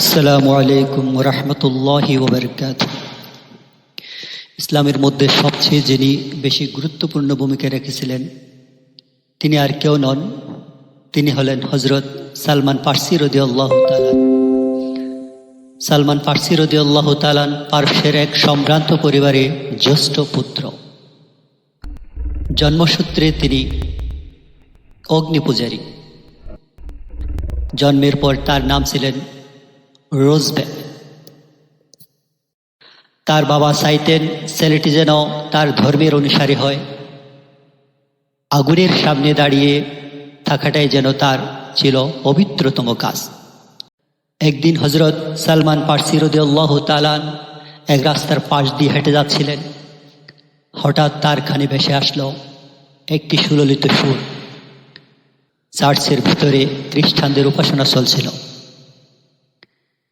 আসসালামু আলাইকুম রহমতুল্লাহি ওবরকাত ইসলামের মধ্যে সবচেয়ে যিনি বেশি গুরুত্বপূর্ণ ভূমিকা রেখেছিলেন, তিনি আর কেউ নন। তিনি হলেন হজরত সালমান পার্সি রদি আল্লাহ তালান সালমান পার্সি রদি আল্লাহ তালান পার্শ্বের এক সম্ভ্রান্ত পরিবারে জ্যেষ্ঠ পুত্র। জন্মসূত্রে তিনি অগ্নিপূজারী। জন্মের পর তার নাম ছিলেন রোজবেক তার বাবা চাইতেন ছেলেটি যেন তার ধর্মের অনুসারী হয়। আগুনের সামনে দাঁড়িয়ে থাকাটাই যেন তার ছিল পবিত্রতম কাজ। একদিন হজরত সালমান পার্সি তালান এক রাস্তার পাশ দিয়ে হেঁটে যাচ্ছিলেন। হঠাৎ তার খানে ভেসে আসলো একটি সুললিত সুর। চার্চের ভিতরে খ্রিস্টানদের উপাসনা চলছিল।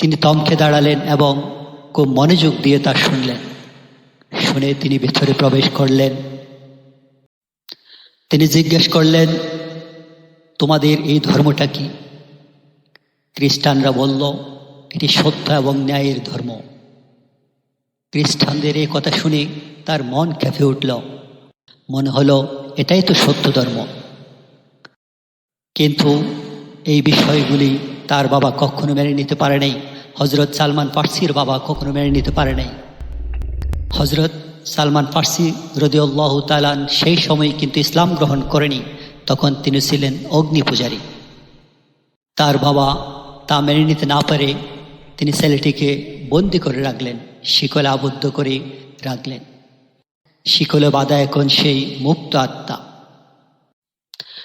তিনি তমকে দাঁড়ালেন এবং খুব মনোযোগ দিয়ে তা শুনলেন। শুনে তিনি ভেতরে প্রবেশ করলেন। তিনি জিজ্ঞেস করলেন, তোমাদের এই ধর্মটা কি? খ্রিস্টানরা বলল, এটি সত্য এবং ন্যায়ের ধর্ম। খ্রিস্টানদের এই কথা শুনে তার মন কেঁপে উঠল। মনে হলো, এটাই তো সত্য ধর্ম। কিন্তু এই বিষয়গুলি তার বাবা কখনো মেনে নিতে পারে নাই হজরত সালমান পার্সির বাবা কখনো মেনে নিতে পারে নাই। হজরত সালমান পার্সি রদিউল্লাহ তালান সেই সময় কিন্তু ইসলাম গ্রহণ করেনি, তখন তিনি ছিলেন অগ্নি পূজারী। তার বাবা তা মেনে নিতে না পারে, তিনি ছেলেটিকে বন্দি করে রাখলেন, শিকলে আবদ্ধ করে রাখলেন। শিকলে বাধা এখন সেই মুক্ত আত্মা।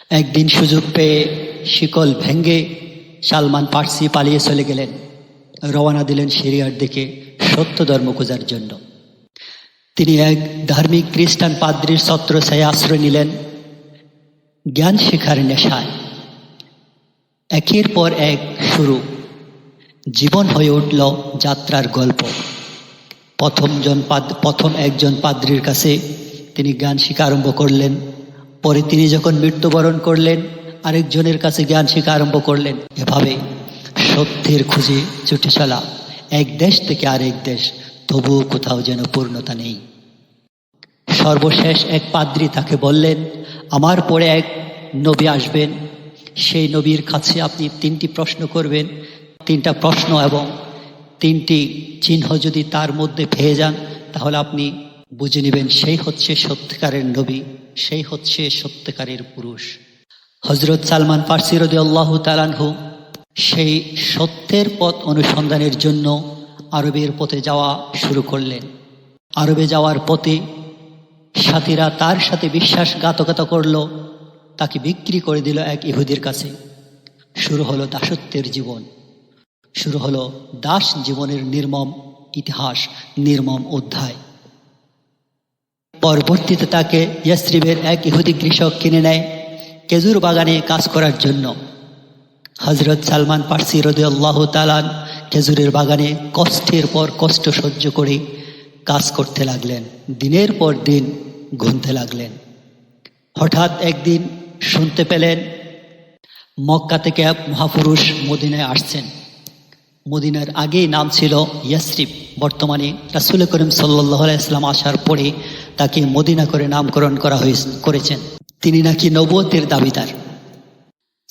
একদিন সুযোগ পেয়ে শিকল ভেঙ্গে সালমান পার্সি পালিয়ে চলে গেলেন। রওনা দিলেন সিরিয়ার দিকে সত্য ধর্ম খোঁজার জন্য। তিনি এক ধার্মিক খ্রিস্টান পাদ্রির ছত্র ছায় আশ্রয় নিলেন। জ্ঞান শিখার নেশায়। একের পর এক শুরু। জীবন হয়ে উঠল যাত্রার গল্প। প্রথম জন পাদ, প্রথম একজন পাদ্রির কাছে তিনি জ্ঞান শিখা আরম্ভ করলেন। পরে তিনি যখন মৃত্যুবরণ করলেন, আরেকজনের কাছে জ্ঞান শিখা আরম্ভ করলেন। এভাবে সত্যের খুঁজে ছুটে চলা। এক দেশ থেকে আরেক দেশ, তবুও কোথাও যেন পূর্ণতা নেই। সর্বশেষ এক পাদ্রি তাকে বললেন, আমার পরে এক নবী আসবেন। সেই নবীর কাছে আপনি তিনটি প্রশ্ন করবেন। তিনটা প্রশ্ন এবং তিনটি চিহ্ন যদি তার মধ্যে পেয়ে যান, তাহলে আপনি বুঝে নেবেন সেই হচ্ছে সত্যিকারের নবী, সেই হচ্ছে সত্যিকারের পুরুষ। হজরত সালমান পার্সি রদি আল্লাহ তালানহু সেই সত্যের পথ অনুসন্ধানের জন্য আরবের পথে যাওয়া শুরু করলেন। আরবে যাওয়ার পথে সাথীরা তার সাথে বিশ্বাসঘাতকতা করল, তাকে বিক্রি করে দিল এক ইহুদির কাছে। শুরু হলো দাসত্বের জীবন। শুরু হলো দাস জীবনের নির্মম ইতিহাস, নির্মম অধ্যায়। পরবর্তীতে তাকে ইয়াসরিবের এক ইহুদি কৃষক কিনে নেয়, খেজুর বাগানে কাজ করার জন্য। হজরত সালমান পার্সি রদে আল্লাহ তালান খেজুরের বাগানে কষ্টের পর কষ্ট সহ্য করে কাজ করতে লাগলেন। দিনের পর দিন ঘুমতে লাগলেন। হঠাৎ একদিন শুনতে পেলেন মক্কা থেকে মহাপুরুষ মদিনায় আসছেন। মদিনার আগেই নাম ছিল ইয়াসরিফ বর্তমানে রাসুল করিম সাল্লাহ ইসলাম আসার পরে তাকে মদিনা করে নামকরণ করা হয়েছে, করেছেন। তিনি নাকি নবতের দাবিদার।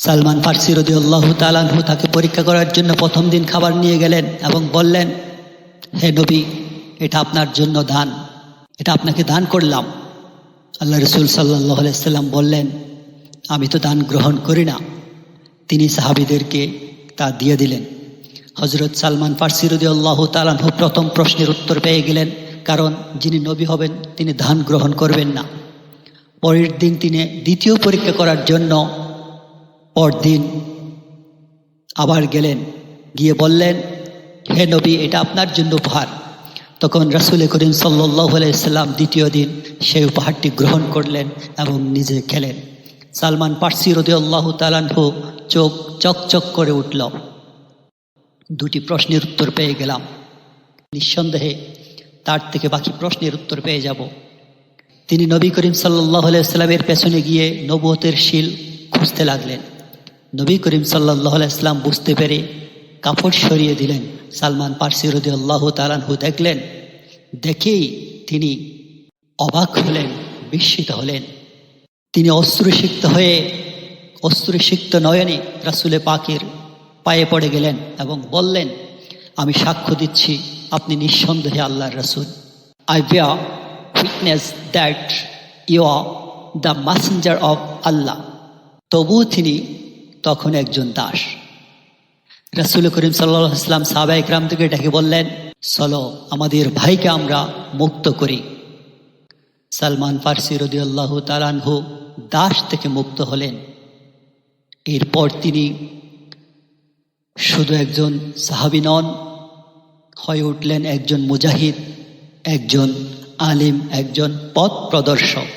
সালমান ফার্সি রদি আল্লাহ তালানহু তাকে পরীক্ষা করার জন্য প্রথম দিন খাবার নিয়ে গেলেন এবং বললেন, হে নবী, এটা আপনার জন্য দান। এটা আপনাকে দান করলাম। আল্লাহ রসুল সাল্লাহ সাল্লাম বললেন, আমি তো দান গ্রহণ করি না। তিনি সাহাবিদেরকে তা দিয়ে দিলেন। হজরত সালমান ফার্সি রদি আল্লাহ তালানহু প্রথম প্রশ্নের উত্তর পেয়ে গেলেন, কারণ যিনি নবী হবেন তিনি ধান গ্রহণ করবেন না। পরের দিন তিনি দ্বিতীয় পরীক্ষা করার জন্য পরদিন আবার গেলেন, গিয়ে বললেন, হে নবী, এটা আপনার জন্য উপহার। তখন রাসুল করিম সাল্লাহ আলাইসাল্লাম দ্বিতীয় দিন সেই উপহারটি গ্রহণ করলেন এবং নিজে খেলেন। সালমান পার্সি রদি আল্লাহ তালানহু চোখ চকচক করে উঠল। দুটি প্রশ্নের উত্তর পেয়ে গেলাম। নিঃসন্দেহে তার থেকে বাকি প্রশ্নের উত্তর পেয়ে যাব। তিনি নবী করিম সাল্লাহ সাল্লামের পেছনে গিয়ে নবতের শিল খুঁজতে লাগলেন। নবী করিম সাল্লাহ ইসলাম বুঝতে পেরে কাপড় সরিয়ে দিলেন। সালমান পার্সি রদি আল্লাহ তালানহু দেখলেন। দেখেই তিনি অবাক হলেন, বিস্মিত হলেন। তিনি অস্ত্রসিক্ত হয়ে অস্ত্রসিক্ত নয়নে রাসুলে পাকের পায়ে পড়ে গেলেন এবং বললেন, আমি সাক্ষ্য দিচ্ছি, আপনি নিঃসন্দেহে আল্লাহর রসুল। I bear witness that you are the messenger of Allah তবুও তিনি তখন একজন দাস। রাসুল করিম সাল্লাহ ইসলাম সাহবা ইকরাম থেকে ডেকে বললেন, চলো, আমাদের ভাইকে আমরা মুক্ত করি। সালমান ফার্সি রদিয়াল্লাহ তালানহু দাস থেকে মুক্ত হলেন। এরপর তিনি শুধু একজন সাহাবি নন, হয়ে উঠলেন একজন মুজাহিদ, একজন আলিম, একজন পথ প্রদর্শক।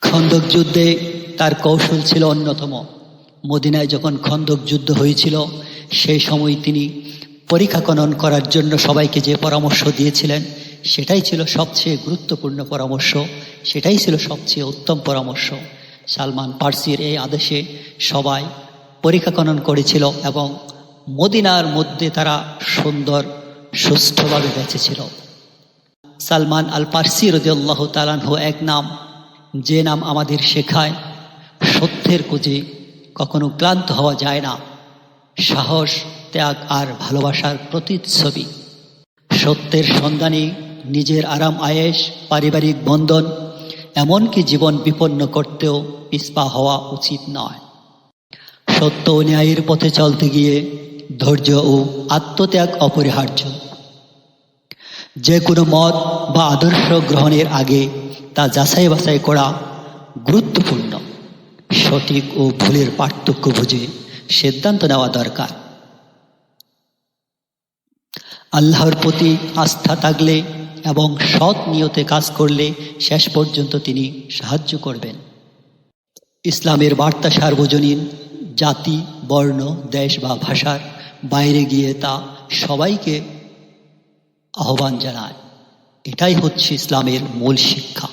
খন্দক যুদ্ধে তার কৌশল ছিল অন্যতম। মদিনায় যখন খন্দক যুদ্ধ হয়েছিল সেই সময় তিনি পরীক্ষা খনন করার জন্য সবাইকে যে পরামর্শ দিয়েছিলেন, সেটাই ছিল সবচেয়ে গুরুত্বপূর্ণ পরামর্শ, সেটাই ছিল সবচেয়ে উত্তম পরামর্শ। সালমান পার্সির এই আদেশে সবাই পরীক্ষা খনন করেছিল এবং মদিনার মধ্যে তারা সুন্দর, সুস্থভাবে বেঁচেছিল। সালমান আল পার্সি রদিয়াল্লাহ তালানহু এক নাম, যে নাম আমাদের শেখায় সত্যের খুঁজে কখনো ক্লান্ত হওয়া যায় না। সাহস, ত্যাগ আর ভালোবাসার প্রতিচ্ছবি। সত্যের সন্ধানে নিজের আরাম আয়েস, পারিবারিক বন্ধন, এমনকি জীবন বিপন্ন করতেও পিসপা হওয়া উচিত নয়। সত্য ও ন্যায়ের পথে চলতে গিয়ে ধৈর্য ও আত্মত্যাগ অপরিহার্য। যে কোনো মত বা আদর্শ গ্রহণের আগে তা যাচাই বাছাই করা গুরুত্বপূর্ণ। সঠিক ও ভুলের পার্থক্য বুঝে সিদ্ধান্ত নেওয়া দরকার। আল্লাহর প্রতি আস্থা থাকলে এবং সৎ নিয়তে কাজ করলে শেষ পর্যন্ত তিনি সাহায্য করবেন। ইসলামের বার্তা সার্বজনীন, জাতি, বর্ণ, দেশ বা ভাষার বাইরে গিয়ে তা সবাইকে আহ্বান জানায়। এটাই হচ্ছে ইসলামের মূল শিক্ষা।